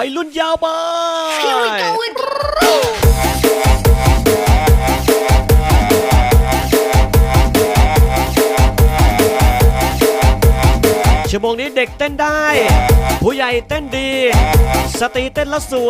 วัยรุ่นยาวไป Here we go again. ชั่วโมงนี้เด็กเต้นได้ ผู้ใหญ่เต้นดี สตรีเต้นและสวย